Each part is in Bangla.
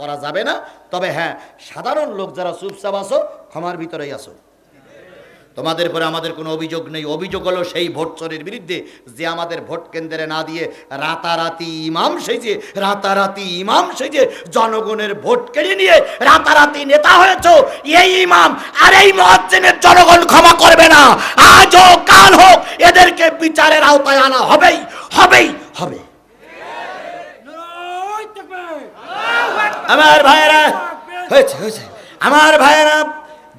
করা যাবে না। তবে হ্যাঁ সাধারণ লোক যারা চুপচাপ আসো ক্ষমার ভিতরেই আসো তোমাদের পরে আমাদের কোনো অভিযোগ নেই। অভিযোগ হলো সেই ভোট চোরের বিরুদ্ধে যে আমাদের ভোট কেন্দ্রে না দিয়ে রাতারাতি ইমাম সেজে, রাতারাতি ইমাম সেজে জনগণের ভোট কেড়ে নিয়ে রাতারাতি নেতা হয়েছ। এই ইমাম আর এই মহাজ্জেনের জনগণ ক্ষমা করবে না। আজ হোক কাল হোক এদেরকে বিচারের আওতায় আনা হবেই হবেই হবে আমার ভাইয়েরা, হয়েছে হয়েছে। আমার ভাইয়েরা,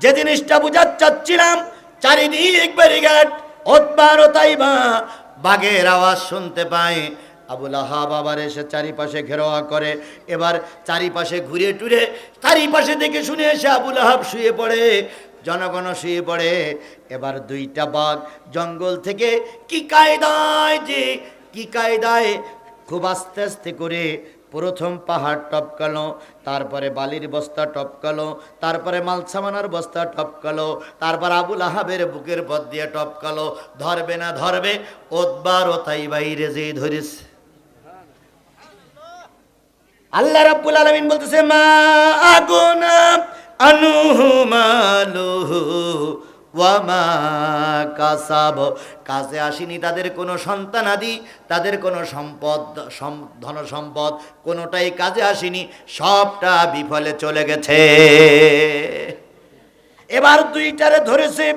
যে জিনিসটা বুঝাতে চাচ্ছিলাম, চারিদিক ব্যারিগেড ওতবার তাইবা বাঘের আওয়াজ শুনতে পায় আবুল আহাব আবার এসে চারিপাশে ঘেরোয়া করে, এবার চারিপাশে ঘুরে টুরে চারিপাশে দেখে শুনে এসে আবুল আহাব শুয়ে পড়ে জনগণ শুয়ে পড়ে। এবার দুইটা বাঘ জঙ্গল থেকে কি কায়দায় যে, কি কায়দায় খুব আস্তে আস্তে করে প্রথম পাহাড় টপকালো, তারপরে বালির বস্তা টপকালো, তারপরে মালসামানার বস্তা টপকালো, তারপর আবুল আহাবের বুকের পথ দিয়ে টপকালো। ধরবে না ধরবে ওদবার ও তাই বাইরে যে ধরিস আল্লাহ রাব্বুল আলামিন বলতেছে, মা আগুনা আনুহু মালুহু ওয়া মা কাসাব। কাজে আসেনি তাদের কোনো সন্তানাদি তাদের কোনো সম্পদ, সম- ধন সম্পদ, কোনোটাই কাজে আসেনি, সবটা বিফলে চলে গেছে। এবার দুইটারে ধরেছে,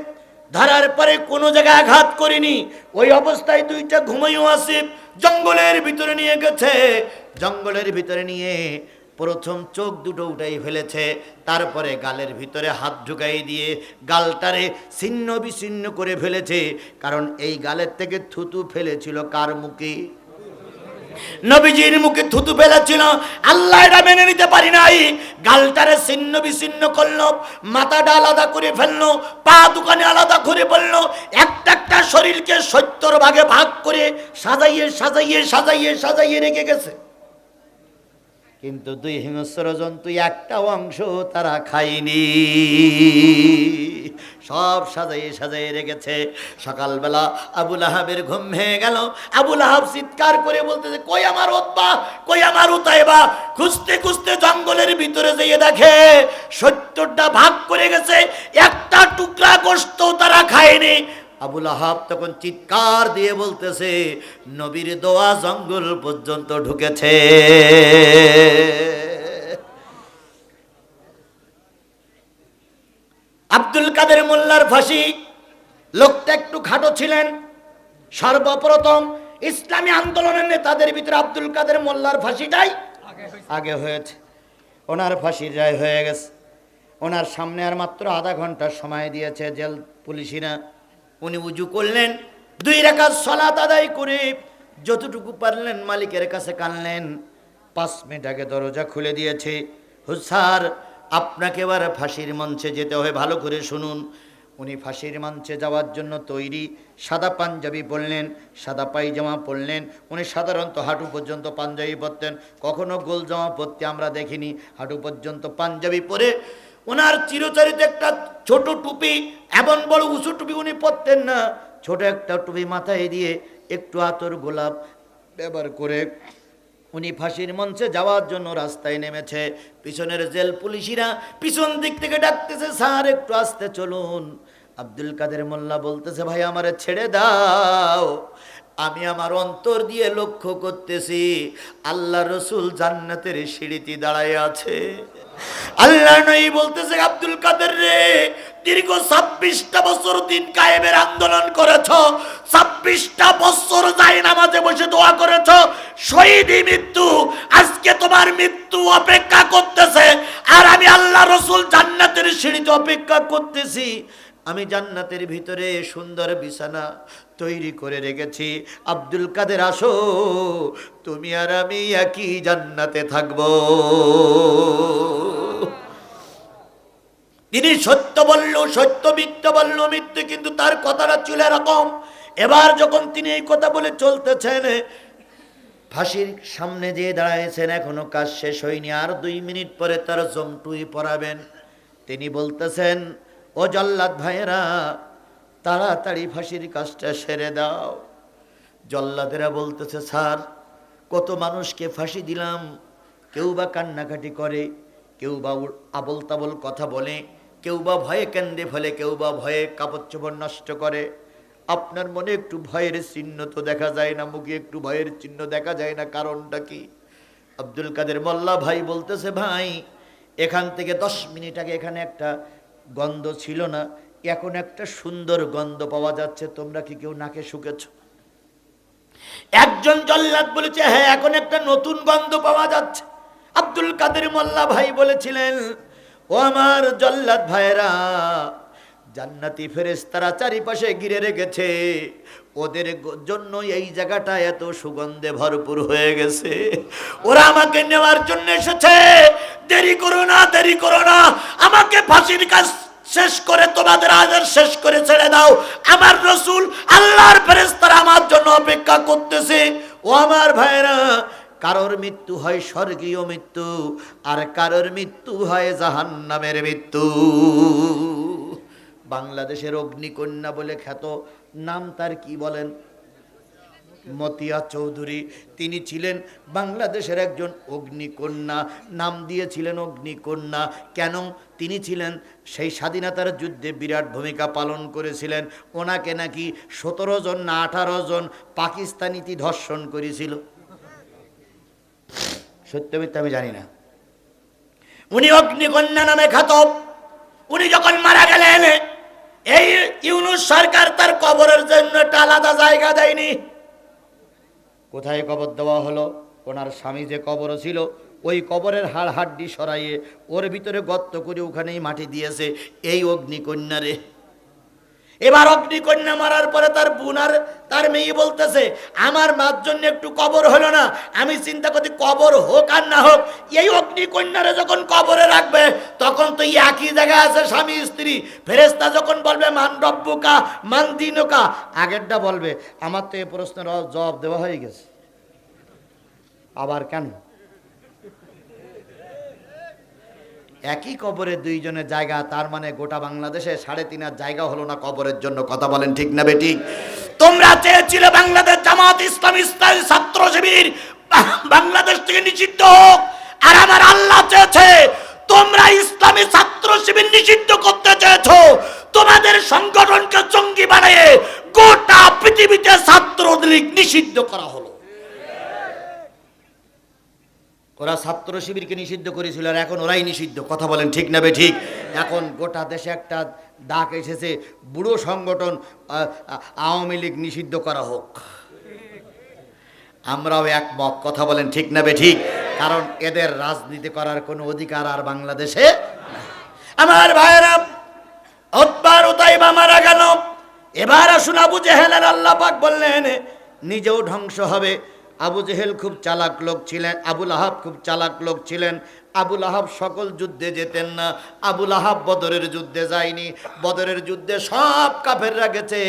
ধরার পরে কোনো জায়গায় আঘাত করিনি, ওই অবস্থায় দুইটা ঘুমাইও আছে, জঙ্গলের ভিতরে নিয়ে গেছে। জঙ্গলের ভিতরে নিয়ে প্রথম চোখ দুটো উঠাই ফেলেছে, তারপরে গালের ভিতরে হাত ঢুকাই দিয়ে গালটারে ছিন্ন বিচ্ছিন্ন করে ফেলেছে, কারণ এই গালের থেকে থুতু ফেলেছিল কার মুখে? নবীজির মুখে থুতু ফেলেছিল, আল্লাহ এটা মেনে নিতে পারি নাই। গালটারে ছিন্ন বিচ্ছিন্ন করল, মাথাটা আলাদা করে ফেলল, পা দোকানে আলাদা করে বলল, একটা একটা শরীরকে সত্তর ভাগে ভাগ করে সাজাইয়ে সাজাইয়ে সাজাইয়ে সাজাইয়ে রেখে গেছে। কিন্তু দুই হিংস্র জন্তু একটা অংশ তারা খায়নি। সব সাজাইয়ে সাজাইয়ে রেখেছে। সকালবেলা আবুল আহাবের ঘুম ভেঙে গেল। আবুল আহাব চিৎকার করে বলতেছে কই আমার ওতবা? কই আমার উতাইবা খুঁজতে খুঁজতে জঙ্গলের ভিতরে যেয়ে দেখে সত্তরটা ভাগ করে গেছে। একটা টুকরা গোস্ত তারা খায়নি। আবুল আহাব তখন চিৎকার দিয়ে বলতেছে, নবীর দোয়া জঙ্গল পর্যন্ত ঢুকেছে। আব্দুল কাদের মোল্লার ফাঁসি, লোকটা একটু খাটো ছিলেন। সর্বপ্রথম ইসলামী আন্দোলনের নেতাদের ভিতরে আব্দুল কাদের মোল্লার ফাঁসিটাই আগে হয়েছে। ওনার ফাঁসির রায় হয়ে গেছে। ওনার সামনে আর মাত্র আধা ঘণ্টা সময় দিয়েছে জেল পুলিশিরা। উনি উজু করলেন, দুই রেখা সলাত আদায় করে যতটুকু পারলেন মালিকের কাছে কানলেন পাঁচ মিনিট আগে দরজা খুলে দিয়েছে। হুসার আপনাকে এবার ফাঁসির মঞ্চে যেতে হবে, ভালো করে শুনুন। উনি ফাঁসির মঞ্চে যাওয়ার জন্য তৈরি সাদা পাঞ্জাবি পরলেন, সাদা পায়জামা পরলেন। উনি সাধারণত হাঁটু পর্যন্ত পাঞ্জাবি পরতেন। কখনো গোল জামা পরতে আমরা দেখিনি। হাঁটু পর্যন্ত পাঞ্জাবি পরে ওনার চিরচরিত একটা ছোট টুপি, এমন বড় উঁচু টুপি উনি পরতেন না। ছোট একটা টুপি মাথায় দিয়ে একটু আতর গোলাপ ব্যবহার করে উনি ফাঁসির মঞ্চে যাওয়ার জন্য রাস্তায় নেমেছে। পিছনের জেল পুলিশিরা পিছন দিক থেকে ডাকতেছে, স্যার, একটু আসতে চলুন। আব্দুল কাদের মোল্লা বলতেছে, ভাই, আমারে ছেড়ে দাও। আমি আমার অন্তর দিয়ে লক্ষ্য করতেছি, আল্লাহ রসুল জান্নাতের সিঁড়িতে দাঁড়ায় আছে। আল্লাহ নই বলতেছে, আব্দুল কাদের রে, দীর্ঘ ছাব্বিশটা বছর দিন কায়েমের আন্দোলন করেছ, ছাব্বিশটা বছর যাই নামাজে বসে দোয়া করেছ শহীদই মৃত্যু, আজকে তোমার মৃত্যু অপেক্ষা করতেছে, আর আমি আল্লাহ রসুল জান্নাতের সিঁড়িতে অপেক্ষা করতেছি। আমি জান্নাতের ভিতরে সুন্দর বিছানা তৈরি করে রেখেছি। আব্দুল কাদের, আসো। তুমি আর আমি একই জান্নাতে থাকব। তিনি সত্য বলল, সত্য মিথ্যা বলল, মিথ্যে কিন্তু তার কথাটা চলে এরকম। এবার যখন তিনি এই কথা বলে চলতেছেন, ফাঁসির সামনে যে দাঁড়াইছেন, এখনও কাজ শেষ হয়নি। আর দুই মিনিট পরে তার জমটুই পড়াবেন তিনি বলতেছেন ও জল্লাদ ভাইয়েরা, তাড়াতাড়ি ফাঁসির কাজটা সেরে দাও। জল্লাদেরা বলতেছে, স্যার, কত মানুষকে ফাঁসি দিলাম। কেউ বা কান্নাকাটি করে, কেউ বা আবল তাবল কথা বলে, কেউ বা ভয়ে কেন্দ্রে ফেলে, কেউ বা ভয়ে কাপড় চোপড় নষ্ট করে। আপনার মনে একটু ভয়ের চিহ্ন তো দেখা যায় না, মুখে একটু ভয়ের চিহ্ন দেখা যায় না, কারণটা কি? আব্দুল কাদের মোল্লা ভাই বলতেছে, ভাই, এখান থেকে দশ মিনিট আগে এখানে একটা গন্ধ ছিল না, এখন একটা সুন্দর গন্ধ পাওয়া যাচ্ছে, তোমরা কি কেউ নাকে শুকেছ? একজন জল্লাদ বলেছে হ্যাঁ এখন একটা নতুন গন্ধ পাওয়া যাচ্ছে। আব্দুল কাদের মোল্লা ভাই বলেছিলেন, ও আমার জল্লাদ ভাইরা জান্নাতি ফেরেশতারা চারিপাশে ঘিরে রেখেছে। ওদের জন্য এই জায়গাটা এত সুগন্ধে ভরপুর হয়ে গেছে। ওরা আমাকে নেওয়ার জন্য এসেছে। দেরি করো না, দেরি করো না। আমাকে ফাঁসির কাজ শেষ করে তোমাদের আদের শেষ করে ছেড়ে দাও। আমার রসুল আল্লাহর ফেরেশতারা আমার জন্য অপেক্ষা করতেছে। ও আমার ভাইরা কারোর মৃত্যু হয় স্বর্গীয় মৃত্যু, আর কারোর মৃত্যু হয় জাহান্নামের মৃত্যু। বাংলাদেশের অগ্নিকন্যা বলে খ্যাত, নাম তার কি বলেন? মতিয়া চৌধুরী। তিনি ছিলেন বাংলাদেশের একজন অগ্নিকন্যা। নাম দিয়েছিলেন অগ্নিকন্যা। কেন? তিনি ছিলেন সেই স্বাধীনতার যুদ্ধে বিরাট ভূমিকা পালন করেছিলেন। ওনাকে নাকি সতেরো জন না আঠারো জন পাকিস্তানিটি ধর্ষণ করেছিল। সত্য মিথ্যা আমি জানি না। উনি অগ্নিকন্যা নামে খ্যাত উনি যখন মারা গেলেন, এই ইউনুস সরকার তার কবরের জন্য একটা আলাদা জায়গা দেয়নি। কোথায় কবর দেওয়া হলো? ওনার স্বামী যে কবর ছিল, ওই কবরের হাড় হাড্ডি সরাইয়ে ওর ভিতরে গর্ত করে ওখানেই মাটি দিয়েছে। এই অগ্নিকন্যারে এবার অগ্নিকন্যা মারার পরে তার বোন আর তার মেয়ে বলতেছে, আমার মার জন্য একটু কবর হলো না। আমি চিন্তা করছি কবর হোক আর না হোক, এই অগ্নিকন্যারে যখন কবরে রাখবে, তখন তো একই জায়গায় আছে স্বামী, স্ত্রী। ফেরেস্তা যখন বলবে, মান রব্বুকা, মান দিনকা, আগেরটা বলবে, আমার তো এই প্রশ্নের জবাব দেওয়া হয়ে গেছে। আবার কেন? একই কবরে দুইজনের জায়গা, তার মানে গোটা বাংলাদেশে সাড়ে তিন হাজার জায়গা হলো না কবরের জন্য। কথা বলেন ঠিক না বেটি? তোমরা চেয়েছিলে বাংলাদেশ জামাত ইসলাম ইসলামী ছাত্র শিবির বাংলাদেশ থেকে নিষিদ্ধ হোক, আর আমার আল্লাহ চেয়েছে, তোমরা ইসলামী ছাত্র শিবির নিষিদ্ধ করতে চেয়েছো। তোমাদের সংগঠনকে জঙ্গি বানিয়ে গোটা পৃথিবীতে ছাত্রলীগ নিষিদ্ধ করা হলো। ওরা ছাত্র শিবিরকে নিষিদ্ধ করেছিল আর এখন ওরাই নিষিদ্ধ। কথা বলেন ঠিক না ঠিক? এখন গোটা দেশে একটা ডাক এসেছে, বুড়ো সংগঠন আওয়ামী লীগ নিষিদ্ধ করা হোক। আমরাও একমত কথা বলেন ঠিক না ঠিক? কারণ এদের রাজনীতি করার কোনো অধিকার আর বাংলাদেশে। আমার ভাইয়েরা, অতবার উতাইবা মারা গেল। এবার আসুন আবু আল্লাহ পাক বললেন, নিজেও ধ্বংস হবে। আবু জেহেল খুব চালাক লোক ছিলেন আবুল আহাব খুব চালাক লোক ছিলেন। আবুল আহাব সকল যুদ্ধে যেতেন না আবুল আহাব বদরের যুদ্ধে যায়নি। বদরের যুদ্ধে সব কাফেররা গেছে,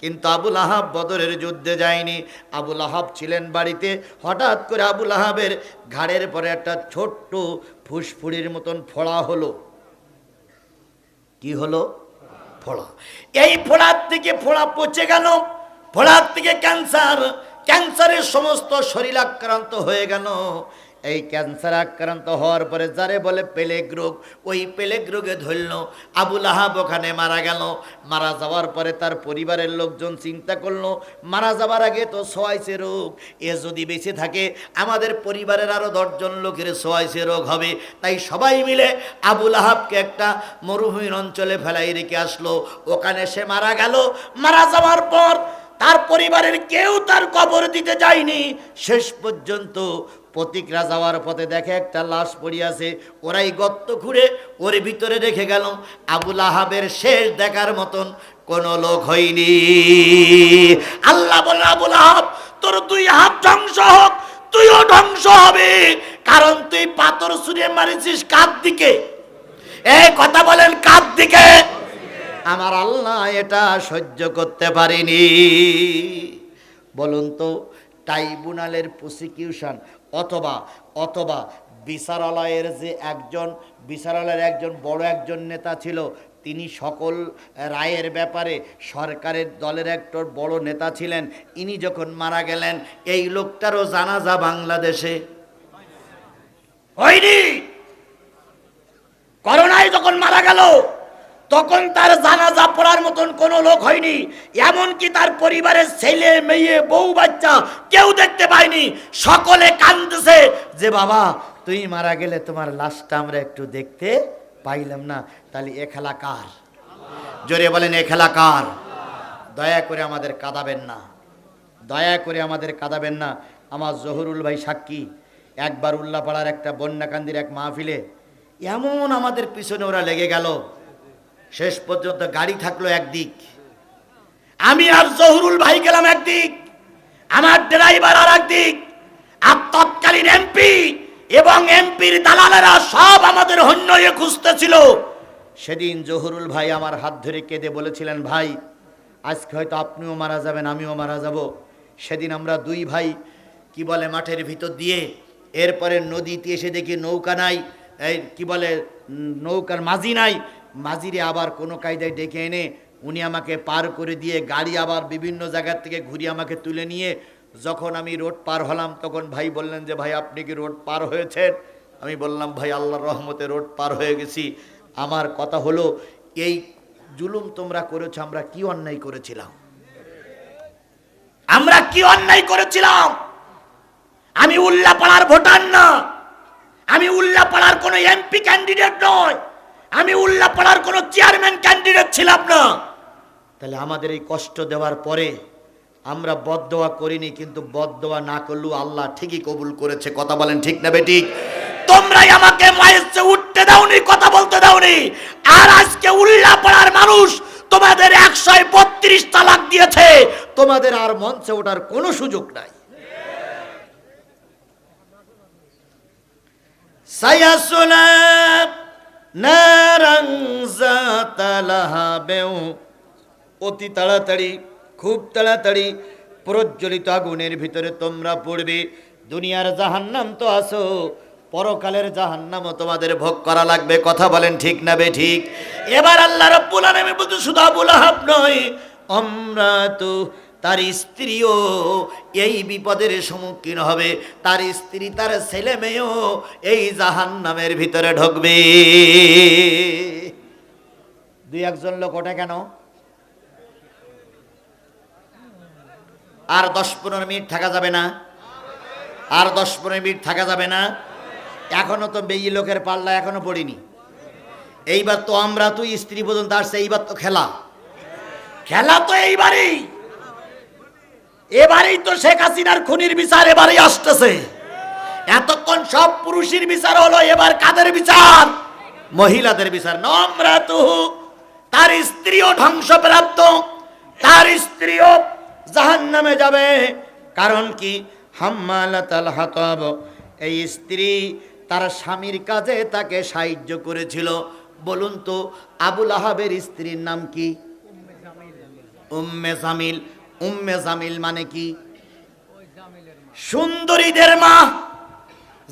কিন্তু আবুল আহাব বদরের যুদ্ধে যায়নি। আবুল আহাব ছিলেন বাড়িতে, হঠাৎ করে আবুল আহাবের ঘাড়ের পরে একটা ছোট্ট ফুসফুড়ির মতন ফোড়া হলো। কি হলো? ফোড়া। এই ফোড়ার থেকে ফোড়া পচে গেল, ফোড়ার থেকে ক্যান্সার। ক্যান্সারের সমস্ত শরীর আক্রান্ত হয়ে গেল। এই ক্যান্সার আক্রান্ত হওয়ার পরে যারে বলে পেলেগ রোগ, ওই পেলেগ রোগে ধরল। আবুল আহাব ওখানে মারা গেল। মারা যাওয়ার পরে তার পরিবারের লোকজন চিন্তা করল, মারা যাওয়ার আগে তো সোয়াইছে রোগ। এ যদি বেঁচে থাকে, আমাদের পরিবারের আরও দশজন লোকের সোয়াইছে রোগ হবে। তাই সবাই মিলে আবুল আহাবকে একটা মরুভূমির অঞ্চলে ফেলাই রেখে আসলো। ওখানে সে মারা গেল। মারা যাওয়ার পর তার পরিবারের কেউ তার কবর দিতে যায়নি। শেষ পর্যন্ত প্রতিকরা যাওয়ার পথে দেখে একটা লাশ পড়িয়াছে ওরাই গর্ত খুঁড়ে ওর ভিতরে রেখে গেল। আবুল আহাবের শেষ দেখার মতন কোন লোক হয়নি। আল্লাহ বলে আবুল আহাব তোর দুই হাত ধ্বংস হোক, তুইও ধ্বংস হবে। কারণ তুই পাথর ছুঁড়ে মারিছিস কার দিকে? এই কথা বলেন কার দিকে? আমার আল্লাহ এটা সহ্য করতে পারেনি। বলুন তো, ট্রাইব্যুনালের প্রসিকিউশন অথবা অথবা বিচারালয়ের যে একজন, বিচারালয়ের একজন বড় একজন নেতা ছিল, তিনি সকল রায়ের ব্যাপারে সরকারের দলের একটা বড় নেতা ছিলেন। ইনি যখন মারা গেলেন, এই লোকটারও জানাজা বাংলাদেশে। হয়নি! করোনায় যখন মারা গেল তখন তার জানাজা পড়ার মতন কোনো লোক হয়নি। এমনকি তার পরিবারের ছেলে, মেয়ে, বউ, বাচ্চা কেউ দেখতে পায়নি। সকলে কান্দছে যে, বাবা, তুই মারা গেলে তোমার লাশটা আমরা একটু দেখতে পাইলাম না। তাহলে এ খেলা কার? জোরে বলেন, এ খেলা কার? দয়া করে আমাদের কাঁদাবেন না। দয়া করে আমাদের কাঁদাবেন না। আমার জহুরুল ভাই সাক্ষী, একবার উল্লাপাড়ার একটা বন্যাকান্দির এক মাহফিলে এমন আমাদের পিছনে ওরা লেগে গেল। শেষ পর্যন্ত গাড়ি থাকল একদিক। আমি আর জহুরুল ভাই গেলাম একদিক, আমার ড্রাইভার আর একদিক। আর তৎকালীন এমপি এবং এমপির দালালেরা সব আমাদের হন্যয়ে খুঁজতেছিল। সেদিন জহুরুল ভাই আমার হাত ধরে কেঁদে বলেছিলেন, ভাই, আজকে হয়তো আপনিও মারা যাবেন, আমিও মারা যাব। সেদিন আমরা দুই ভাই, কি বলে, মাঠের ভিতর দিয়ে এরপরে নদীতে এসে দেখি নৌকা নাই, এই কি বলে নৌকার মাঝি নাই মাঝিরে আবার কোনো কায়দায় ডেকে এনে উনি আমাকে পার করে দিয়ে গাড়ি আবার বিভিন্ন জায়গার থেকে ঘুরিয়ে আমাকে তুলে নিয়ে যখন আমি রোড পার হলাম, তখন ভাই বললেন যে, ভাই, আপনি কি রোড পার হয়েছেন? আমি বললাম, ভাই, আল্লাহর রহমতে রোড পার হয়ে গেছি। আমার কথা হলো, এই জুলুম তোমরা করেছ, আমরা কি অন্যায় করেছিলাম? আমরা কি অন্যায় করেছিলাম? আমি উল্লাপাড়ার ভোটার না। আমি উল্লাপাড়ার কোনো এমপি ক্যান্ডিডেট নয়। আমি উল্লাপাড়ার কোনো চেয়ারম্যান ক্যান্ডিডেট ছিলাম না। তাহলে আমাদের এই কষ্ট দেওয়ার পরে আমরা বদদোয়া করিনি, কিন্তু বদদোয়া না করলেও আল্লাহ ঠিকই কবুল করেছে। কথা বলেন ঠিক না বেটি তোমরাই আমাকে মায়ের উঠতে দাওনি, কথা বলতে দাওনি। আর আজকে উল্লাপাড়ার মানুষ তোমাদের একশো বত্রিশ তালাক দিয়েছে, তোমাদের আর মঞ্চে ওঠার কোনো সুযোগ নাই। জাতালাহাবেও অতি তাড়াতাড়ি, খুব তাড়াতাড়ি প্রজ্বলিত আগুনের ভিতরে তোমরা পড়বে। দুনিয়ার জাহান্নাম তো আসো পরকালের জাহান্নামও তোমাদের ভোগ করা লাগবে। কথা বলেন ঠিক না বে ঠিক? এবার আল্লাহ রব্বুল আলামিন বলতে শুধু আবুল আহাব নয় আমরা তো তার স্ত্রীও এই বিপদের সম্মুখীন হবে। তার স্ত্রী তার ছেলে মেয়েও এই জাহান্নামের ভিতরে ঢুকবে। দুই একজন লোক ওঠে কেন? আর দশ পনেরো মিনিট থাকা যাবে না। আর দশ পনেরো মিনিট থাকা যাবে না। এখনও তো বেই লোকের পাল্লা এখনও পড়িনি। এইবার তো আমরা, তুই স্ত্রী পর্যন্ত আসছে, এইবার তো খেলা। খেলা তো এইবারেই। এবারেই তো শেখ হাসিনার খুনির বিচার এবারেই আসতেছে। এতক্ষণ সব পুরুষের বিচার হলো, এবার কাদের বিচার? মহিলাদের বিচার। নম্রা তুহু তার স্ত্রীও ধ্বংসপ্রাপ্ত, তার স্ত্রীও জাহান নামে যাবে। কারণ কি? হাম্মালাতাল হাতব, এই স্ত্রী তার স্বামীর কাজে তাকে সাহায্য করেছিল। বলুন তো, আবুল আহাবের স্ত্রীর নাম কি? উম্মে জামিল। উম্মে জামিল মানে কি? সুন্দরীদের মা।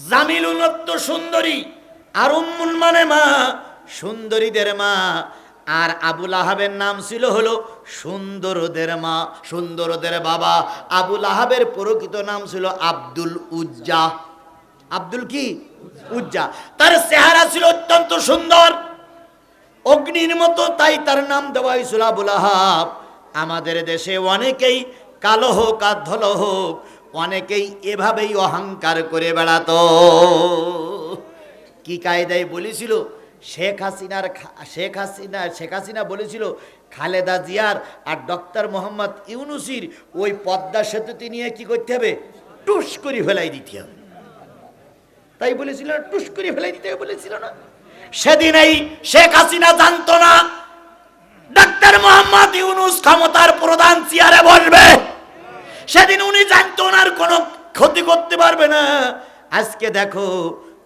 জামিল উন্নত সুন্দরী। আর উম্মুন মানে মা। সুন্দরীদের মা। আর আবুল আহাবের নাম ছিল হলো সুন্দরদের মা, সুন্দরদের বাবা। আবুল আহাবের প্রকৃত নাম ছিল আব্দুল উজ্জা। আব্দুল কি? উজ্জা। তার চেহারা ছিল অত্যন্ত সুন্দর। অগ্নির মতো তাই তার নাম দেওয়া হয়েছিল আবুল আহাব। আমাদের দেশে অনেকেই কালো হোক আর ধলো হোক, অনেকেই এভাবেই অহংকার করে বেড়াত। কি কায়দায় বলেছিল? শেখ হাসিনার শেখ হাসিনা শেখ হাসিনা বলেছিল, খালেদা জিয়ার আর ডক্টর মোহাম্মদ ইউনুসির ওই পদ্মা সেতুটি নিয়ে কি করতে হবে? টুস করে ফেলাই দিতে হবে। তাই বলেছিল, টুস করে ফেলাই দিতে হবে বলেছিল না? সেদিন এই শেখ হাসিনা জানতো না ডাক্তার মোহাম্মদ ইউনুস ক্ষমতার প্রধান চেয়ারে বসবে। সেদিন উনি জানতো ওনার কোন ক্ষতি করতে পারবে না। আজকে দেখো,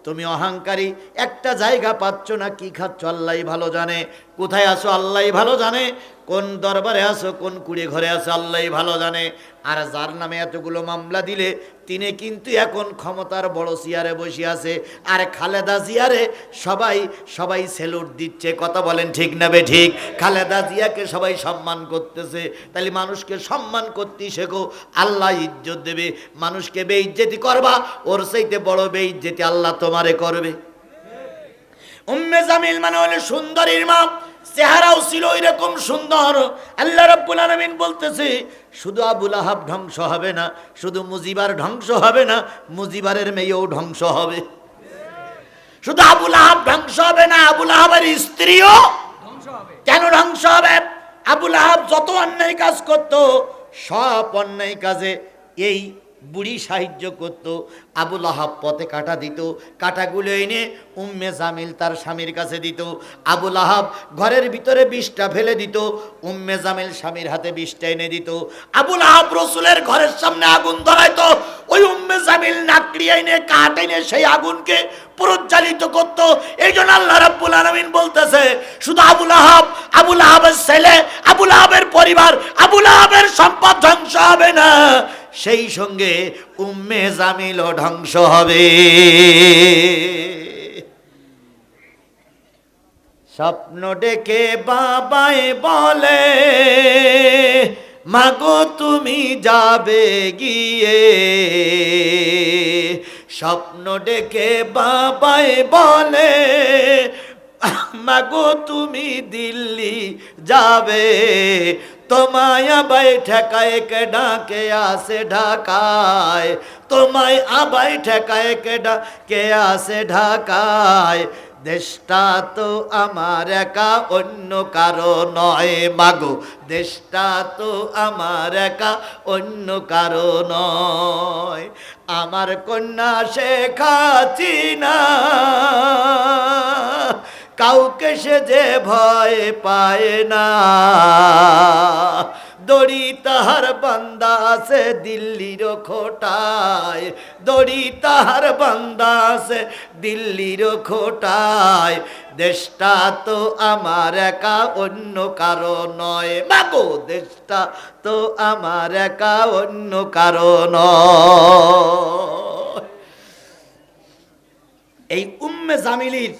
তুমি অহংকারী, একটা জায়গা পাচ্ছ না, কি খাচ্ছ আল্লাহ ভালো জানে। কোথায় আছো? আল্লাহ ভালো জানে। কোন দরবারে আছো? কোন কুড়ে ঘরে আছো? আল্লাহ ভালো জানে। আর যার নামে এতগুলো মামলা দিলে, তিনি কিন্তু এখন ক্ষমতার বড় চেয়ারে বসে আছে। আর খালেদা জিয়ারে সবাই সবাই সেলুট দিচ্ছে। কথা বলেন ঠিক না বে ঠিক? খালেদা জিয়াকে সবাই সম্মান করতেছে। তাহলে মানুষকে সম্মান করতে শেখো, আল্লাহ ইজ্জত দেবে। মানুষকে বেইজ্জতি করবা, ওর সেইতে বড় বেইজ্জতি আল্লাহ তোমারে করবে। উম্মে জামিল মানে হলে সুন্দরীর মা। চেহারাও ছিল এরকম সুন্দর। আল্লাহ রাব্বুল আলামিন বলতেছে শুধু আবুল আহাব ধ্বংস হবে না শুধু মুজিবার ধ্বংস হবে না মুজিবারের মেয়েও ধ্বংস হবে। শুধু আবুল আহাব ধ্বংস হবে না আবুল আহাবের স্ত্রীও কেন ধ্বংস হবে? আবুল আহাব যত অন্যায় কাজ করত সব অন্যায় কাজে এই বুড়ি সাহায্য করত আবুল আহাব পথে কাটা দিত, কাটাগুলো এনে উম্মে জামিল তার স্বামীর কাছে দিত। আবুল আহাব ঘরের ভিতরে বিষটা ফেলে দিত, উম্মে জামিল স্বামীর হাতে বিষটা এনে দিত। আবুল আহাব রসুলের ঘরের সামনে আগুন ধরাইতো, ওই উম্মে জামিল নাকড়িয়ে এনে কাঠ এনে সেই আগুনকে প্রজ্বালিত করত। এই জন্য আল্লাহ রাব্বুল আলামিন বলতেছে, শুধু আবুল আহাব আবুল আহাবের ছেলে আবুল আহাবের পরিবার আবুল আহাবের সম্পদ ধ্বংস হবে না। সেই সঙ্গে উম্মে জামিলও ধ্বংস হবে। স্বপ্ন ডেকে বাবাই বলে, মাগো, তুমি যাবে গিয়ে? স্বপ্ন ডেকে বাবাই বলে মাগো তুমি দিল্লি যাবে। তোমায় আবাই ঠেকায় কে ডাকে আসে ঢাকায়। তোমায় আবাই ঠেকায় কে ডাকে আসে ঢাকায়। দেশটা তো আমার একা, অন্য কারও নয় মাগো। দেশটা তো আমার একা, অন্য কারও নয়। আমার কন্যা শেখাচ্ছি না কাউকে সে যে ভয় পায় না। দড়ি তাহার বান্দা আছে দিল্লির খোটায়। দড়ি তাহার বান্দা আছে দিল্লির খোটায়। দেশটা তো আমার একা, অন্য কারও নয়। মাগো, দেশটা তো আমার একা, অন্য কারও নয়। এই উম্মে জামিলির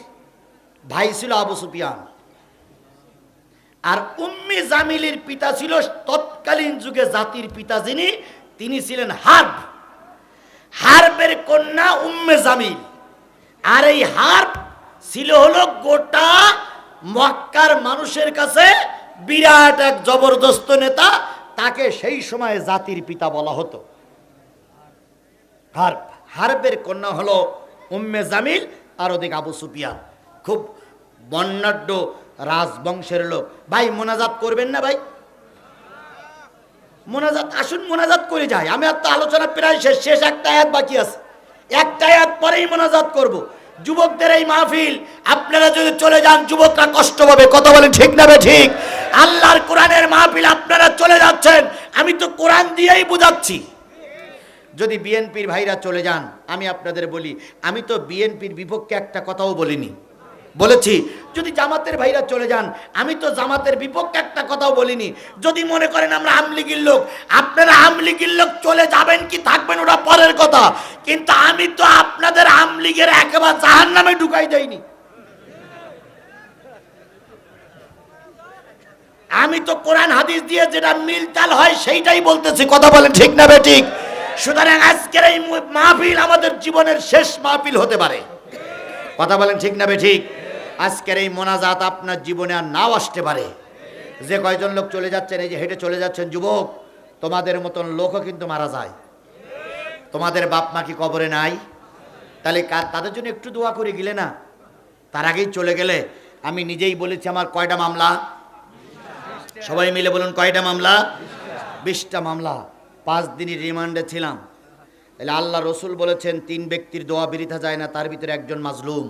ভাই ছিল আবু সুফিয়ান। আর উম্মে জামিলের পিতা ছিল তৎকালীন যুগে জাতির পিতা যিনি, তিনি ছিলেন হার্ব। হার্বের কন্যা উম্মে জামিল। আর এই হার্ব ছিল হলো গোটা মক্কার মানুষের কাছে বিরাট এক জবরদস্ত নেতা, তাকে সেই সময় জাতির পিতা বলা হতো। হার্ব, হার্বের কন্যা হলো উম্মে জামিল আর ওদিকে আবু সুফিয়ান। খুব বর্ণাঢ্য রাজবংশের লোক। ভাই, মোনাজাত করবেন না ভাই? মোনাজাত, আসুন মোনাজাত করে যাই। আমি আর তো আলোচনা প্রায় শেষ শেষ একটা আয়াত বাকি আছে। একটা আয়াত পরেই মোনাজাত করব। যুবকদের এই মাহফিল, আপনারা যদি চলে যান, যুবকরা কষ্ট পাবে। কথা বলে ঠিক না বে ঠিক। আল্লাহর কোরআনের মাহফিল, আপনারা চলে যাচ্ছেন। আমি তো কোরআন দিয়েই বুঝাচ্ছি। যদি বিএনপির ভাইরা চলে যান, আমি আপনাদের বলি, আমি তো বিএনপির বিপক্ষে একটা কথাও বলিনি। বলেছি, যদি জামাতের ভাইরা চলে যান, আমি তো জামাতের বিপক্ষে একটা কথাও বলিনি। যদি মনে করেন আমরা আমলিগির লোক, আপনারা আমলিগির লোক চলে যাবেন কি থাকবেন ওটা পরের কথা। কিন্তু আমি তো আপনাদের আমলিগের একেবারে জাহান নামে ঢুকাই দেয়নি আমি তো কোরআন হাদিস দিয়ে যেটা মিলতাল হয় সেইটাই বলতেছি। কথা বলেন ঠিক না বে ঠিক? সুতরাং আজকের এই মাহফিল আমাদের জীবনের শেষ মাহফিল হতে পারে। কথা বলেন ঠিক না ঠিক? আজকের এই মোনাজাত আপনার জীবনে আর নাও আসতে পারে। যে কয়জন লোক চলে যাচ্ছেন, এই যে হেঁটে চলে যাচ্ছেন যুবক, তোমাদের মতন লোকও কিন্তু মারা যায়। তোমাদের বাপ মা কি কবরে নাই? তাহলে তাদের জন্য একটু দোয়া করে গেলে না? তার আগেই চলে গেলে, আমি নিজেই বলেছি আমার কয়টা মামলা? সবাই মিলে বলুন কয়টা মামলা? বিশটা মামলা। পাঁচ দিনই রিমান্ডে ছিলাম। তাহলে আল্লাহ রসুল বলেছেন, তিন ব্যক্তির দোয়া বিরিথা যায় না, তার ভিতরে একজন মাজলুম।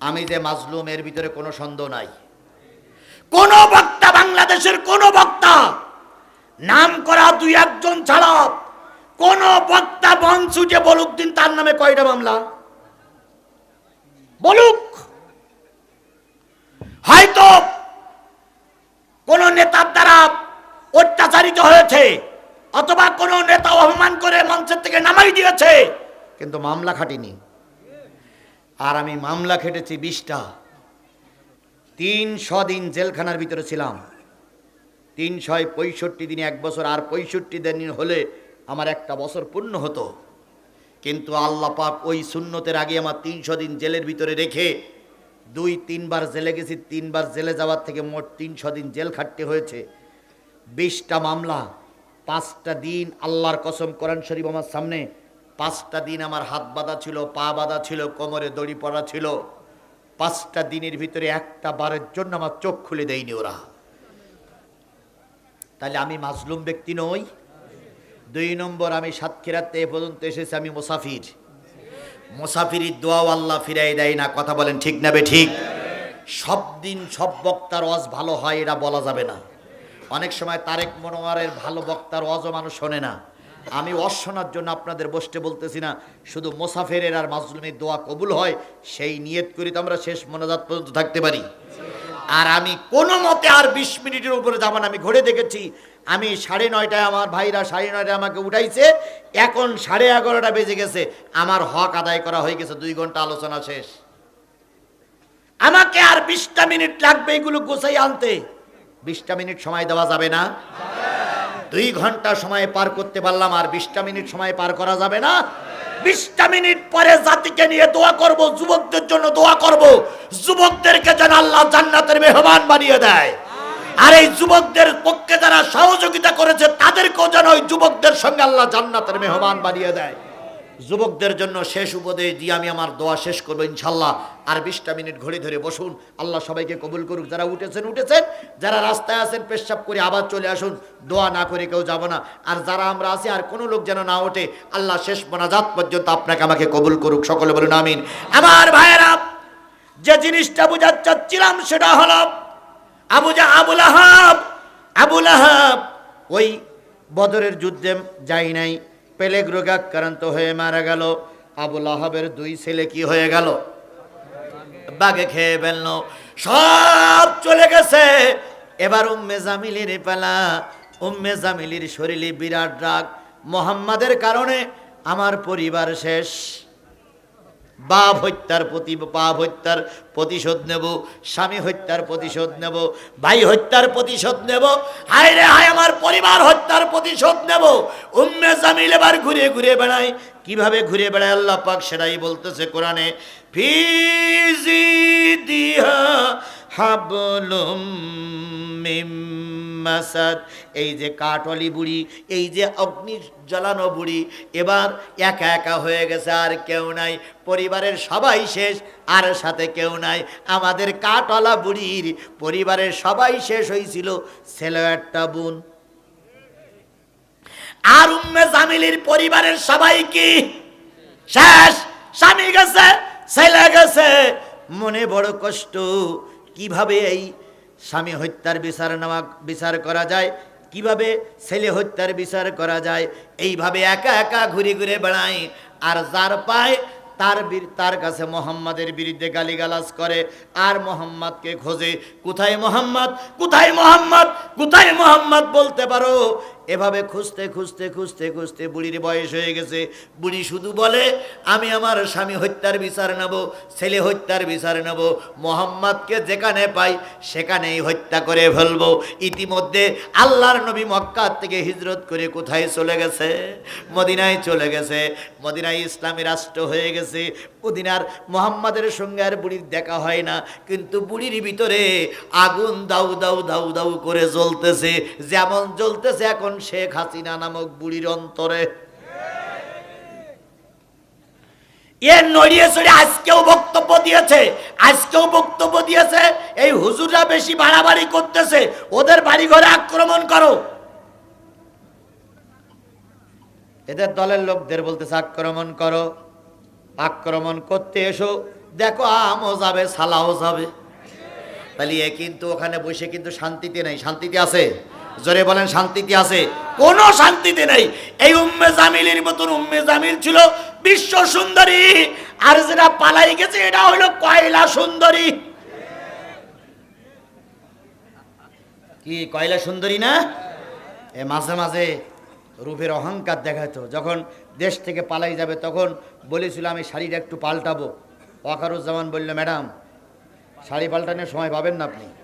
আমি যে মাজলুম, এর ভিতরে কোনো সন্দেহ নাই। কোন বক্তা, বাংলাদেশের কোন বক্তা, নাম করা দুই একজন ছাড়া, কোন বক্তা বংশু যে বলুক দিন, তার নামে কয়টা মামলা? বলুক। হয়তো কোন নেতার দ্বারা অত্যাচারিত হয়েছে অথবা কোনো নেতা অপমান করে মঞ্চের থেকে নামাই দিয়েছে। কিন্তু মামলা খাটিনি। আর আমি মামলা খেটেছি বিশটা। তিনশো দিন জেলখানার ভিতরে ছিলাম। তিনশো পঁয়ষট্টি দিন, এক বছর আর পঁয়ষট্টি দিন হলে আমার একটা বছর পূর্ণ হতো। কিন্তু আল্লাহ পাক ওই শূন্যতের আগে আমার তিনশো দিন জেলের ভিতরে রেখে দুই, তিনবার জেলে গেছি, তিনবার জেলে যাওয়ার থেকে মোট তিনশো দিন জেল খাটতে হয়েছে। বিশটা মামলা পাঁচটা দিন আল্লাহর কসম কোরআন শরীফ আমার সামনে, পাঁচটা দিন আমার হাত বাঁধা ছিল, পা বাঁধা ছিল, কোমরে দড়ি পড়া ছিল। পাঁচটা দিনের ভিতরে একটা বারের জন্য আমার চোখ খুলে দেয়নি ওরা। তাহলে আমি মাজলুম ব্যক্তি নই। দুই নম্বর, আমি সাতক্ষীরাতে এ পর্যন্ত এসেছি, আমি মুসাফির। মুসাফিরির দোয়াও আল্লাহ ফিরাই দেয় না, কথা বলেন ঠিক না বে ঠিক? সব দিন সব বক্তার ওয়াজ ভালো হয়, এটা বলা যাবে না। অনেক সময় তারেক মনোয়ারের ভালো বক্তার ওয়াজও মানুষ শোনে না। আমি ওয়াজ শোনার জন্য আপনাদের বসতে বলতেছি না, শুধু মোসাফেরের আর মাজলুমের দোয়া কবুল হয়, সেই নিয়ত করি তো আমরা শেষ মনোজাত পর্যন্ত থাকতে পারি। আর আমি কোনো মতে আর বিশ মিনিটের উপরে যাব না, আমি ঘুরে দেখেছি, আমি সাড়ে নয়টায় আমার ভাইরা সাড়ে নয়টায় আমাকে উঠাইছে, এখন সাড়ে এগারোটা বেজে গেছে, আমার হক আদায় করা হয়ে গেছে, দুই ঘণ্টা আলোচনা শেষ। আমাকে আর বিশটা মিনিট লাগবে এগুলো গোছাই আনতে। বিশটা মিনিট সময় দেওয়া যাবে না? দুই ঘণ্টা সময় পার করতে পারলাম আর বিশটা মিনিট সময় পার করা যাবে না? বিশটা মিনিট পরে জাতিকে নিয়ে দোয়া করব, যুবকদের জন্য দোয়া করব। যুবকদেরকে যেন আল্লাহ জান্নাতের মেহমান বানিয়ে দেয়। আর এই যুবকদের পক্ষে যারা সহযোগিতা করেছে, তাদেরকেও যেন ওই যুবকদের সঙ্গে আল্লাহ জান্নাতের মেহমান বানিয়ে দেয়। যুবকদের জন্য শেষ উপদেশ দিয়ে আমি আমার দোয়া শেষ করব, ইনশাল্লাহ। আর বিশটা মিনিট ঘড়ি ধরে বসুন। আল্লাহ সবাইকে কবুল করুক। যারা উঠেছেন উঠেছেন। যারা রাস্তায় আছেন, পেশাব করে আবার চলে আসুন। দোয়া না করে কেউ যাব না। আর যারা আমরা আছি, আর কোনো লোক যেন না ওঠে, আল্লাহ শেষ মোনাজাত পর্যন্ত আপনাকে আমাকে কবুল করুক। সকলে বলুন, আমিন। আমার ভাইয়েরা, যে জিনিসটা বোঝাতে চাচ্ছিলাম সেটা হলো, আবু জা, আবুল আহাব আবুল আহাব, ওই বদরের যুদ্ধে যাই নাই। পেলেগ রোগাক্রান্ত হয়ে মারা গেল। আবুল আহাবের দুই ছেলে কি হয়ে গেল? বাগে খেয়ে ফেলল। সব চলে গেছে। এবার উম্মে জামিলির পালা। উম্মে জামিলির শরীরে বিরাট রাগ। মোহাম্মদের কারণে আমার পরিবার শেষ। বাপ হত্যার প্রতি, বাপ হত্যার প্রতিশোধ নেব, স্বামী হত্যার প্রতিশোধ নেব, ভাই হত্যার প্রতিশোধ নেব, হায় রে হায়, আমার পরিবার হত্যার প্রতিশোধ নেব। উম্মে জামিল এবার ঘুরে ঘুরে বেড়াই কীভাবে ঘুরে বেড়ায়? আল্লাহ পাক সেটাই বলতেছে কোরআনে। ফিজি দিহা এই যে কাটলি বুড়ি, এই যে অগ্নি জ্বালানো বুড়ি, এবার একা একা হয়ে গেছে আর কেউ নাই। পরিবারের সবাই শেষ, আর সাথে কেউ নাই। আমাদের কাটলা বুড়ির পরিবারের সবাই শেষ হয়েছিল ছেলে একটা বোন। আর উম্মে জামিলির পরিবারের সবাই কি? শেষ, স্বামী গেছে, ছেলে গেছে। মনে বড় কষ্ট কীভাবে এই স্বামী হত্যার বিচার নেওয়া, বিচার করা যায়? কীভাবে ছেলে হত্যার বিচার করা যায়? এইভাবে একা একা ঘুরে ঘুরে বেড়ায় আর যার পায় তার তার কাছে মোহাম্মদের বিরুদ্ধে গালিগালাজ করে। আর মোহাম্মদকে খোঁজে, কোথায় মোহাম্মদ? কোথায় মোহাম্মদ? কোথায় মোহাম্মদ? বলতে পারো। এভাবে খুঁজতে খুঁজতে খুঁজতে খুঁজতে বুড়ির বয়স হয়ে গেছে। বুড়ি শুধু বলে, আমি আমার স্বামী হত্যার বিচার নেব, ছেলে হত্যার বিচার নেব, মোহাম্মদকে যেখানে পাই সেখানেই হত্যা করে ফেলব। ইতিমধ্যে আল্লাহর নবী মক্কা থেকে হিজরত করে কোথায় চলে গেছে? মদিনায় চলে গেছে। মদিনায় ইসলামী রাষ্ট্র হয়ে গেছে। মদিনার মোহাম্মদের সঙ্গে আর বুড়ির দেখা হয় না। কিন্তু বুড়ির ভিতরে আগুন দাউ দাউ দাউ দাউ করে জ্বলতেছে। যেমন জ্বলতেছে, এখন শেখ হাসিনা নামক বুড়ির অন্তরে। আক্রমণ করো। আক্রমণ করো, আক্রমণ করতে এসো, দেখো আমও যাবে, সালাও যাবে। তাহলে কিন্তু ওখানে বসে কিন্তু শান্তিতে নেই, শান্তিতে আছে? জোরে বলেন শান্তিতে আছে? কোনো শান্তিতে নেই। এই উম্মে জামিলের মতন উম্মে জামিল ছিল বিশ্ব সুন্দরী। আর যেটা পালাই গেছে এটা হলো কয়লা সুন্দরী। কি, কয়লা সুন্দরী না? এ, মাঝে মাঝে রূপের অহংকার দেখাতো যখন দেশ থেকে পালাই যাবে, তখন বলেছিল, আমি শাড়িটা একটু পাল্টাবো। ওয়াকারুজ্জামান বলল, ম্যাডাম, শাড়ি পাল্টানোর সময় পাবেন না আপনি।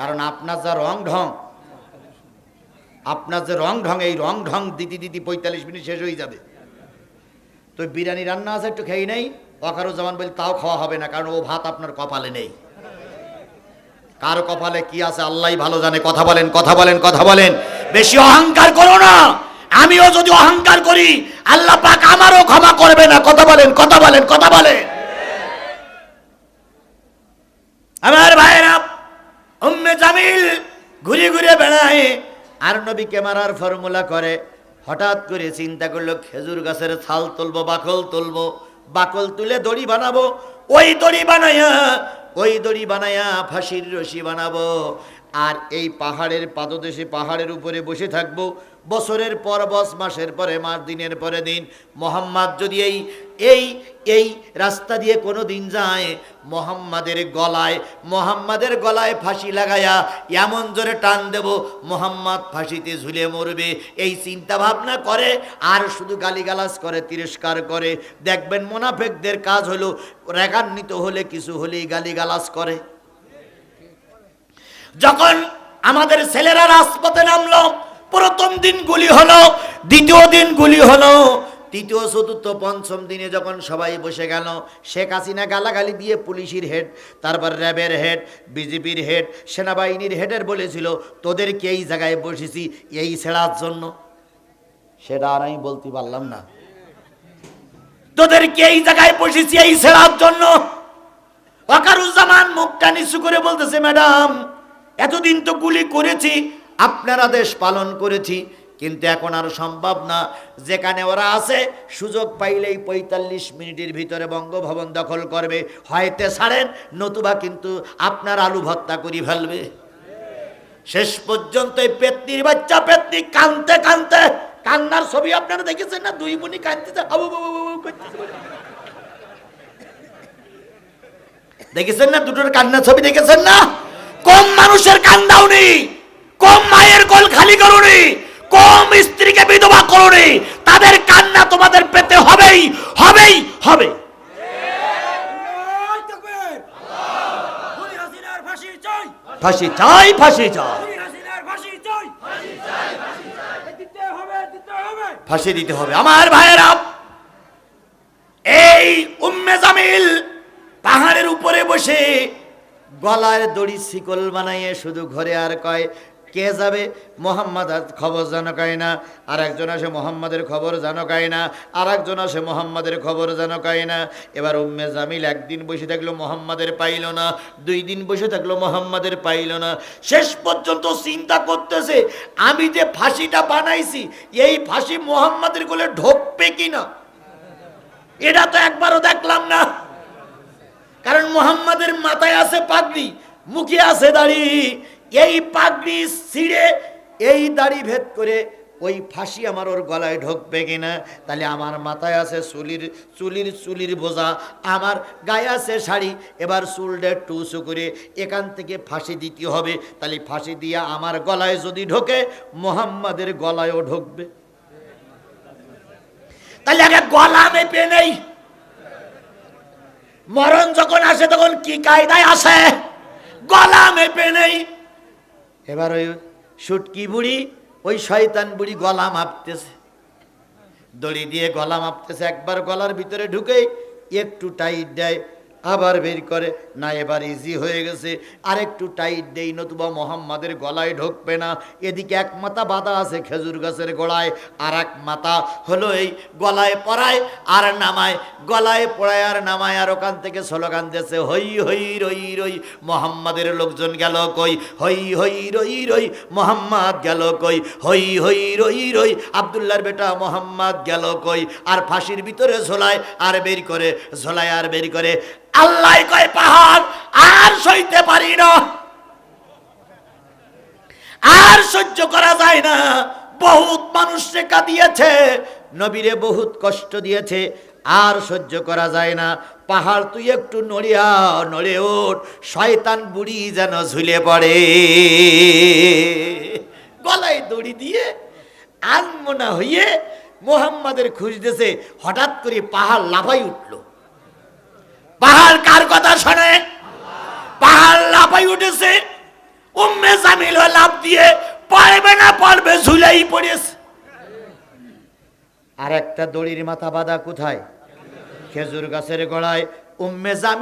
কারণ আপনার যা রং ঢং, আপনার যে রং ঢং, এই রং ঢং দিতি দিতি পঁয়তাল্লিশ মিনিট শেষ হয়ে যাবে। তো বিরিয়ানি রান্না আছে, একটু খেয়ে নেই। ওয়াকারুজ্জামান বল তাও খাওয়া হবে না, কারণ ও ভাত আপনার কপালে নেই। কার কপালে কি আছে আল্লাহ ভালো জানে। কথা বলেন কথা বলেন কথা বলেন। বেশি অহংকার করো না। আমিও যদি অহংকার করি, আল্লাহ পাক আমারও ক্ষমা করবে না। কথা বলেন কথা বলেন কথা বলেন। আমার ভাইরা উম্মে ঘুরে ঘুরে বেড়ায়। আর নবীকে মারার ফর্মুলা করে। হঠাৎ করে চিন্তা করল, খেজুর গাছের ছাল তুলবো, বাকল তুলবো, বাকল তুলে দড়ি বানাবো। ওই দড়ি বানাইয়া ওই দড়ি বানাইয়া ফাঁসির রশি বানাবো। আর এই পাহাড়ের পাদদেশে, পাহাড়ের উপরে বসে থাকব। বছরের পর বস, মাসের পরে মাস, দিনের পরে দিন। মোহাম্মদ যদি এই এই এই রাস্তা দিয়ে কোনো দিন যায়, মোহাম্মদের গলায় মোহাম্মদের গলায় ফাঁসি লাগায়া এমন জোরে টান দেব, মোহাম্মদ ফাঁসিতে ঝুলে মরবে। এই চিন্তা ভাবনা করে, আর শুধু গালিগালাজ করে, তিরস্কার করে। দেখবেন মোনাফেকদের কাজ হলো, রেগান্বিত হলে কিছু হলেই গালিগালাজ করে। যখন আমাদের ছেলেরা রাজপথে নামলো প্রথম দিন গুলি হলো দ্বিতীয় দিন গুলি হলো। তৃতীয় চতুর্থ পঞ্চম দিনে যখন সবাই বসে গেল শেখ হাসিনা গালাগালি দিয়ে পুলিশের হেড তারপর র্যাবের হেড বিজেপির হেড সেনাবাহিনীর হেডের বলেছিল তোদেরকে এই জায়গায় বসেছি এই ছেড়ার জন্য? সেটা আর আমি বলতে পারলাম না। তোদেরকে এই জায়গায় বসেছি এই ছেড়ার জন্য? ওয়াকারুজ্জামান মুখটা নিচু করে বলতেছে ম্যাডাম এতদিন তো গুলি করেছি আপনার আদেশ পালন করেছি, কিন্তু এখন আর সম্ভব না। যেখানে ওরা আছে, সুযোগ পাইলেই পঁয়তাল্লিশ মিনিটের ভিতরে বঙ্গভবন দখল করবে। হয়তো ছাড়েন, নতুবা কিন্তু আপনার আলু ভত্তা করি ফেলবে। শেষ পর্যন্ত এই পেতনির বাচ্চা, পেতনি কানতে কানতে কান্নার ছবি আপনারা দেখেছেন না? দুই বুনি কানতেছে দেখেছেন না? দুটোর কান্নার ছবি দেখেছেন না? কম মানুষের কান্দাও নেই। কম মায়ের কোল খালি করুনি কম স্ত্রীকে বিধবা করুনি। তাদের কান্না তোমাদের পেতে হবেই হবেই হবে। ফাঁসি চাই। ফাঁসি চাই ফাঁসি দিতে হবে আমার ভাইয়েরা এই উম্মে জামিল পাহাড়ের উপরে বসে গলায় দড়ি শিকল বানাইয়ে শুধু ঘরে আর কয় কে যাবে? মোহাম্মদ খবর জানো কয় না? আর একজন আসে মোহাম্মদের খবর জানো কয় না? আর একজন আসে মোহাম্মদের খবর জানো কয় না? এবার উম্মে জামিল একদিন বসে থাকল মোহাম্মদের পাইল না, দুই দিন বসে থাকল মোহাম্মদের পাইল না। শেষ পর্যন্ত চিন্তা করতেছে, আমি যে ফাঁসিটা বানাইছি, এই ফাঁসি মোহাম্মদের কোলে ঢোকবে কিনা? এটা তো একবারও দেখলাম না। কারণ মোহাম্মদের মাথায় আছে পাগড়ি, মুখে আছে দাড়ি। এই পাগড়ি ছিঁড়ে, এই দাড়ি ভেদ করে ওই ফাঁসি আমার ওর গলায় ঢোকবে কিনা? তাহলে আমার মাথায় আছে চুলির চুলির চুলির বোঝা। আমার গায়ে আছে শাড়ি। এবার চুলটা একটু করে এখান থেকে ফাঁসি দিতে হবে। তাহলে ফাঁসি দিয়ে আমার গলায় যদি ঢোকে, মোহাম্মদের গলায়ও ঢুকবে। তাহলে আগে গলা মেপে নেই। মরণ যখন আসে তখন কি কায়দায় আসে? গলা মেপে নেই। এবার ওই সুটকি বুড়ি, ওই শয়তান বুড়ি গলা মাপতেছে। দড়ি দিয়ে গলা মাপতেছে, একবার গলার ভিতরে ঢুকে একটু টাইট দেয়। আবার বের করে। না, এবার ইজি হয়ে গেছে। আর একটু টাইট দেই, নতুবা মোহাম্মদের গলায় ঢুকবে না। এদিকে এক মাথা বাঁধা আছে খেজুর গাছের গোড়ায় আর এক মাথা হলো এই গলায় পড়ায় আর নামায়। গলায় পড়ায় আর নামায় আর ওখান থেকে স্লোগান দিয়েছে, হই হই, রই রই, মোহাম্মদের লোকজন গেল কই? হই হই, রই রই, মোহাম্মদ গেল কই? হই হই, রই রই, আবদুল্লাহর বেটা মোহাম্মদ গেল কই? আর ফাঁসির ভিতরে ঝোলায় আর বের করে, ঝোলায় আর বের করে। আল্লাহ কয় পাহাড়, আর সইতে পারি না। আর সহ্য করা যায় না। বহুত মানুষকে দিয়েছে, নবীরে বহুত কষ্ট দিয়েছে, আর সহ্য করা যায় না। পাহাড় তুই একটু নড়িয়া নড়ে ওঠ, শয়তান বুড়ি যেন ঝুলে পড়ে। গলায় দড়ি দিয়ে আনমনা হইয়ে মোহাম্মদের খুঁজতেছে, হঠাৎ করে পাহাড় লাফাই উঠল। পাহাড় কার কথা শোনে? পাহাড় লাফাই উঠেছে। উম্মে জামিল লাভ দিয়ে পারবে না, পারবে, ঝুলাই পড়েছে। আর একটা দড়ির মাথা বাঁধা কোথায়? খেজুর গাছের গড়ায় উম্মে জামিল